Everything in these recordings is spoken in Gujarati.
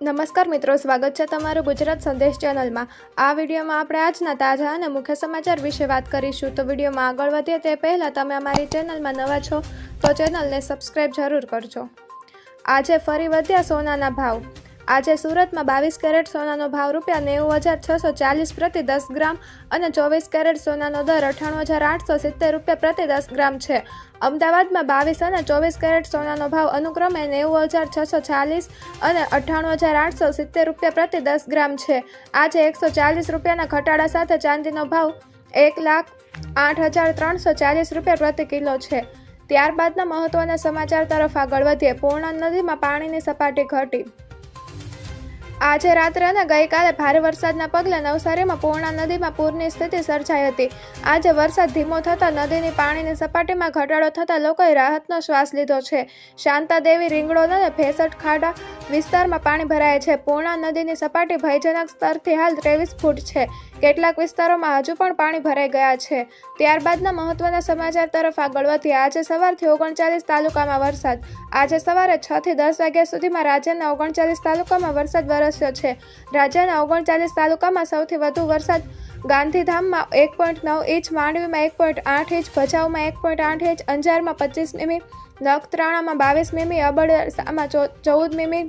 નમસ્કાર મિત્રો, સ્વાગત છે તમારું ગુજરાત સંદેશ ચેનલમાં. આ વિડીયોમાં આપણે આજના તાજા અને મુખ્ય સમાચાર વિશે વાત કરીશું. તો વિડીયોમાં આગળ વધીએ તે પહેલાં તમે અમારી ચેનલમાં નવા છો, તો ચેનલને સબસ્ક્રાઈબ જરૂર કરજો. આજે ફરી વધ્યા સોનાના ભાવ. આજે સુરતમાં બાવીસ કેરેટ સોનાનો ભાવ રૂપિયા નેવું હજાર છસો ચાલીસ પ્રતિ દસ ગ્રામ અને ચોવીસ કેરેટ સોનાનો દર અઠ્ઠાણું હજાર આઠસો સિત્તેર રૂપિયા પ્રતિ દસ ગ્રામ છે. અમદાવાદમાં બાવીસ અને ચોવીસ કેરેટ સોનાનો ભાવ અનુક્રમે નેવું હજાર છસો ચાલીસ અને અઠ્ઠાણું હજાર આઠસો સિત્તેર રૂપિયા પ્રતિ દસ ગ્રામ છે. આજે એકસો ચાલીસ રૂપિયાના ઘટાડા સાથે ચાંદીનો ભાવ એક લાખ આઠ હજાર ત્રણસો ચાલીસ રૂપિયા પ્રતિ કિલો છે. ત્યારબાદના મહત્વના સમાચાર તરફ આગળ વધીએ. પૂર્ણા નદીમાં પાણીની સપાટી ઘટી. આજે રાત્રે અને ગઈકાલે ભારે વરસાદના પગલે નવસારીમાં પૂર્ણા નદીમાં પૂરની સ્થિતિ સર્જાઈ હતી. આજે વરસાદ ધીમો થતાં નદીની પાણીની સપાટીમાં ઘટાડો થતાં લોકોએ રાહતનો શ્વાસ લીધો છે. શાંતાદેવી, રીંગણોદ અને ભેસટ ખાડા વિસ્તારમાં પાણી ભરાય છે. પૂર્ણા નદીની સપાટી ભયજનક સ્તરથી હાલ ત્રેવીસ ફૂટ છે. કેટલાક વિસ્તારોમાં હજુ પણ પાણી ભરાઈ ગયા છે. ત્યારબાદના મહત્વના સમાચાર તરફ આગળ વધી આજે સવારથી ઓગણચાલીસ તાલુકામાં વરસાદ. આજે સવારે છથી દસ વાગ્યા સુધીમાં રાજ્યના ઓગણચાલીસ તાલુકામાં વરસાદ વરસ્યો છે. રાજ્યના ઓગણચાલીસ તાલુકામાં સૌથી વધુ વરસાદ ગાંધીધામમાં એક પોઈન્ટ નવ ઇંચ, માંડવીમાં એક પોઈન્ટ આઠ ઇંચ, ભચાઉમાં એક પોઈન્ટ આઠ ઇંચ, અંજારમાં પચીસ મીમી, નખત્રાણામાં બાવીસ મીમી, અબડાસામાં ચૌદ મીમી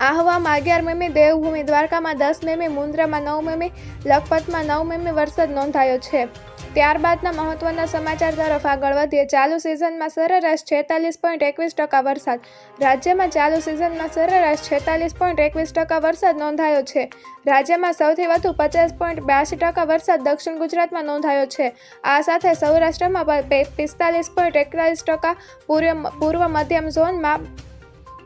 આહવામાં અગિયાર મીમી, દેવભૂમિ દ્વારકામાં દસ મીમી મુન્દ્રામાં નવ મીમી, લખપતમાં નવ મીમી વરસાદ નોંધાયો છે. ત્યારબાદના મહત્વના સમાચાર તરફ આગળ વધીએ. ચાલુ સિઝનમાં સરેરાશ છેતાલીસ પોઈન્ટ એકવીસ ટકા વરસાદ. રાજ્યમાં ચાલુ સિઝનમાં સરેરાશ છેતાલીસ પોઈન્ટ એકવીસ ટકા વરસાદ નોંધાયો છે. રાજ્યમાં સૌથી વધુ પચાસ પોઈન્ટ બ્યાસી ટકા વરસાદ દક્ષિણ ગુજરાતમાં નોંધાયો છે. આ સાથે સૌરાષ્ટ્રમાં પિસ્તાલીસ પોઈન્ટ એકતાલીસ ટકા, પૂર્વ પૂર્વ મધ્યમ ઝોનમાં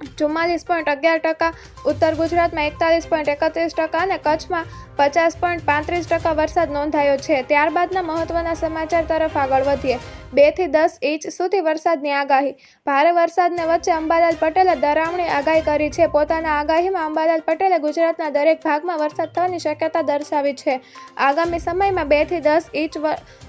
ચુમ્માલીસ પોઈન્ટ અગિયાર ટકા, ઉત્તર ગુજરાતમાં એકતાલીસ પોઈન્ટ એકત્રીસ ટકા અને કચ્છમાં પચાસ પોઈન્ટ પાંત્રીસ ટકા વરસાદ નોંધાયો છે. ત્યારબાદના મહત્વના સમાચાર તરફ આગળ વધીએ. બેથી દસ ઇંચ સુધી વરસાદની આગાહી. ભારે વરસાદને વચ્ચે અંબાલાલ પટેલે ડરામણી આગાહી કરી છે. પોતાના આગાહીમાં અંબાલાલ પટેલે ગુજરાતના દરેક ભાગમાં વરસાદ થવાની શક્યતા દર્શાવી છે. આગામી સમયમાં બેથી દસ ઇંચ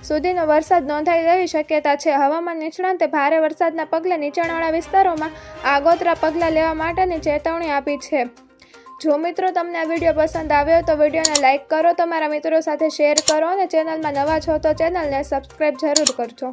સુધીનો વરસાદ નોંધાઈ રહેવી શક્યતા છે. હવામાન નિષ્ણાંતે ભારે વરસાદના પગલે નીચાણવાળા વિસ્તારોમાં આગોતરા પગલાં લેવા માટેની ચેતવણી આપી છે. જો મિત્રો તમને આ વીડિયો પસંદ આવ્યો તો વિડીયોને લાઇક કરો, તમારા મિત્રો સાથે શેર કરો અને ચેનલમાં નવા છો તો ચેનલને સબસ્ક્રાઈબ જરૂર કરજો.